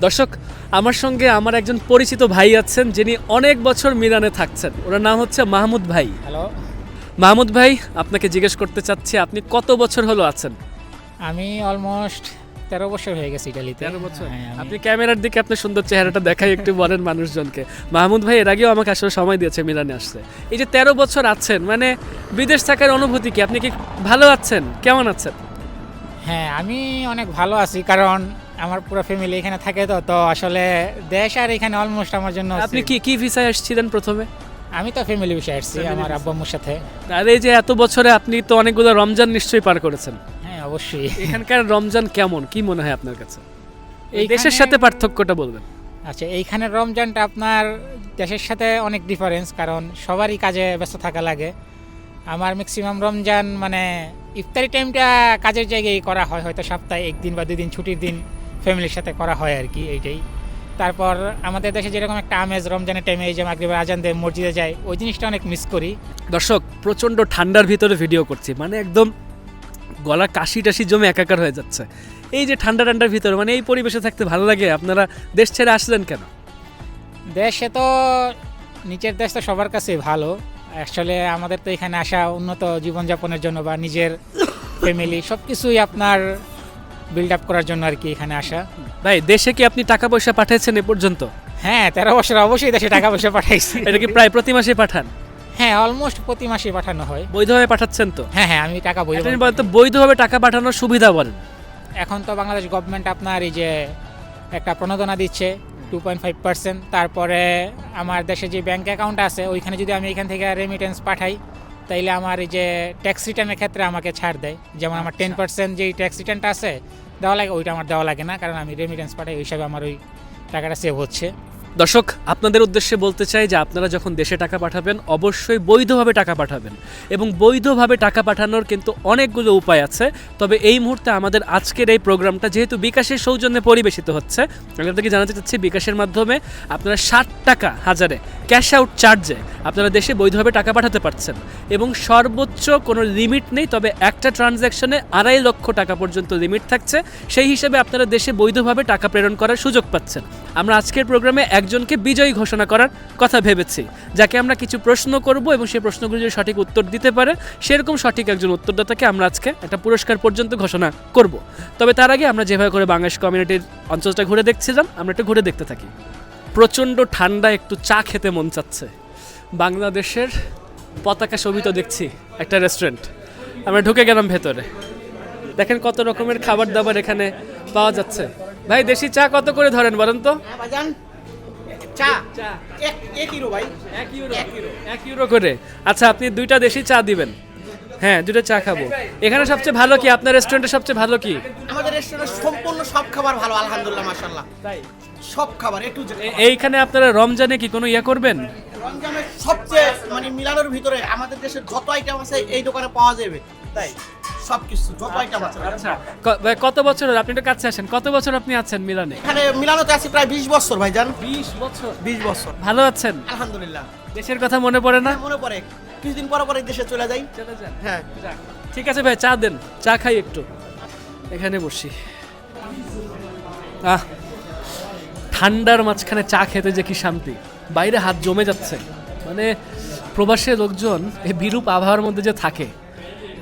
দর্শক আমার সঙ্গে আমার একজন পরিচিত ভাই আছেন যিনি অনেক বছর মিলানে থাকছেন। ওনার নাম হচ্ছে মাহমুদ ভাই। হ্যালো। মাহমুদ ভাই আপনাকে জিজ্ঞেস করতে চাচ্ছি আপনি কত বছর হলো আছেন? আমি অলমোস্ট তেরো বছর হয়ে গেছি ইটালিতে। তেরো বছর? হ্যাঁ, আপনি ক্যামেরার দিকে আপনার সুন্দর চেহারাটা দেখাই একটু বলেন মানুষজনকে। মাহমুদ ভাই এর আগেও আমাকে আসলে সময় দিয়েছে মিলানে আসতে। এই যে তেরো বছর আছেন মানে বিদেশ থাকার অনুভূতি কি? আপনি কি ভালো আছেন? কেমন আছেন? হ্যাঁ আমি অনেক ভালো আছি কারণ আমার পুরো ফ্যামিলি এখানে থাকে তো তো আসলে দেশ আর এখানে অলমোস্ট আমার জন্য আপনি। কি কি ভিসায় আসছিলেন প্রথমে? আমি তো ফ্যামিলি বিষয়ে আসছি আমার। আব্বু আম্মুর সাথে। আর এই যে এত বছরে আপনি তো অনেকগুলো রমজান নিশ্চয়ই পার করেছেন। হ্যাঁ অবশ্যই। এখানকার রমজান কেমন? কি মনে হয় আপনার কাছে? এই দেশের সাথে পার্থক্যটা বলবেন। আচ্ছা এইখানে রমজানটা আপনার দেশের সাথে অনেক ডিফারেন্স কারণ সবারই কাজে ব্যস্ত থাকা লাগে। আমার ম্যাক্সিমাম রমজান মানে ইফতারি টাইমটা কাজের জায়গায় করা হয় হয়তো সপ্তাহে একদিন বা দুই দিন ছুটির দিন। ফ্যামিলির সাথে করা হয় আর কি এইটাই। তারপর আমাদের দেশে যেরকম একটা আমেজ রমজানের টাইমে এই যে মাগরিবের আজান দিয়ে মসজিদে যায় ওই জিনিসটা অনেক মিস করি। দর্শক প্রচণ্ড ঠান্ডার ভিতরে ভিডিও করছি মানে একদম গলা কাশি টাশি জমে একাকার হয়ে যাচ্ছে। এই যে ঠান্ডা ঠান্ডার ভিতরে মানে এই পরিবেশে থাকতে ভালো লাগে আপনারা দেশ ছেড়ে আসলেন কেন? দেশে তো নিচের দেশ তো সবার কাছে ভালো। আসলে আমাদের তো এখানে আসা উন্নত জীবনযাপনের জন্য বা নিজের ফ্যামিলি সব কিছুই আপনার বিল্ড আপ করার জন্য আর কি এখানে আসা। ভাই দেশে কি আপনি টাকা পয়সা পাঠিয়েছেন এ পর্যন্ত? হ্যাঁ তেরো বছর অবশ্যই দেশে টাকা পয়সা পাঠাইছি। এটা কি প্রায় প্রতি মাসে পাঠান? হ্যাঁ অলমোস্ট প্রতি মাসে পাঠানো হয়। বৈধভাবে পাঠাচ্ছেন তো? হ্যাঁ হ্যাঁ আমি টাকা নিয়ে তো বৈধভাবে টাকা পাঠানোর সুবিধা বলেন। এখন তো বাংলাদেশ গভর্নমেন্ট আপনার এই যে একটা প্রণোদনা দিচ্ছে টু পয়েন্ট ফাইভ পার্সেন্ট তারপরে আমার দেশে যে ব্যাংক অ্যাকাউন্ট আছে ওইখানে যদি আমি এখান থেকে রেমিটেন্স পাঠাই তাইলে আমার এই যে ট্যাক্স রিটার্নের ক্ষেত্রে আমাকে ছাড় দেয়। যেমন আমার টেন পার্সেন্ট যেই ট্যাক্স রিটার্নটা আছে দেওয়া লাগে ওইটা আমার দেওয়া লাগে না কারণ আমি রেমিটেন্স পাঠাই ওই হিসাবে আমার ওই টাকাটা সেভ হচ্ছে। দর্শক, আপনাদের উদ্দেশ্যে বলতে চাই যে আপনারা যখন দেশে টাকা পাঠাবেন, অবশ্যই বৈধভাবে টাকা পাঠাবেন। এবং বৈধভাবে টাকা পাঠানোর কিন্তু অনেকগুলো উপায় আছে। তবে এই মুহূর্তে আমাদের আজকের এই প্রোগ্রামটা যেহেতু বিকাশের সৌজন্যে পরিবেশিত হচ্ছে, আমি আপনাদেরকে জানাতে চাচ্ছি বিকাশের মাধ্যমে আপনারা ষাট টাকা হাজারে ক্যাশ আউট চার্জে আপনারা দেশে বৈধভাবে টাকা পাঠাতে পারছেন। এবং সর্বোচ্চ কোনো লিমিট নেই, তবে একটা ট্রানজ্যাকশনে আড়াই লক্ষ টাকা পর্যন্ত লিমিট থাকছে। সেই হিসেবে আপনারা দেশে বৈধভাবে টাকা প্রেরণ করার সুযোগ পাচ্ছেন। আমরা আজকের প্রোগ্রামে একজনকে বিজয়ী ঘোষণা করার কথা ভেবেছি, যাকে আমরা কিছু প্রশ্ন করব এবং সেই প্রশ্নগুলো যদি সঠিক উত্তর দিতে পারে, সেরকম সঠিক একজন উত্তরদাতাকে আমরা আজকে একটা পুরস্কার পর্যন্ত ঘোষণা করব। তবে তার আগে আমরা যেভাবে করে বাংলাদেশ কমিউনিটির অঞ্চলটা ঘুরে দেখছিলাম, আমরা একটু ঘুরে দেখতে থাকি। প্রচণ্ড ঠান্ডা, একটু চা খেতে মন চাচ্ছে। বাংলাদেশের পতাকা শোভিত দেখছি একটা রেস্টুরেন্ট আমরা ঢুকে গেলাম ভেতরে। দেখেন কত রকমের খাবার দাবার এখানে পাওয়া যাচ্ছে। ভাই, দেশি চা কত করে ধরেন বলেন তো? হ্যাঁ চা। চা। এক এক ইউরো ভাই। এক ইউরো। এক ইউরো। করে। আচ্ছা আপনি দুইটা দেশি চা দিবেন। হ্যাঁ দুটো চা খাব। এখানে সবচেয়ে ভালো কি? আপনার রেস্টুরেন্টে সবচেয়ে ভালো কি? আমাদের রেস্টুরেন্টে সম্পূর্ণ সব খাবার ভালো আলহামদুলিল্লাহ মাশাআল্লাহ। তাই? সব খাবার একটু এইখানে আপনারা রমজানে কি কোনো ইয়ে করবেন? রমজানের সবচেয়ে মানে মিলানোর ভিতরে আমাদের দেশের যত আইটেম আছে এই দোকানে পাওয়া যাবে। তাই? সব কিছু যত আচ্ছা কত বছর আপনি একটু কাছে আসেন। কত বছর আপনি আছেন মিলানে? এখানে মিলানোতে আছি প্রায় বিশ বছর ভাইজান। বিশ বছর? বিশ বছর। ভালো আছেন? আলহামদুলিল্লাহ। দেশের কথা মনে পড়ে না? মনে পড়ে। কিছুদিন পরে পরে দেশে চলে যাই। চলে যান? হ্যাঁ। ঠিক আছে ভাই চা দেন। চা খাই একটু। এখানে বসি। আহ ঠান্ডার মাঝখানে চা খেতে যে কি শান্তি। বাইরে হাত জমে যাচ্ছে। মানে প্রবাসী লোকজন এই বিরূপ আবহাওয়ার মধ্যে যে থাকে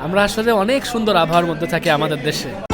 আমরা আসলে অনেক সুন্দর আবহাওয়ার মধ্যে থাকি আমাদের দেশে।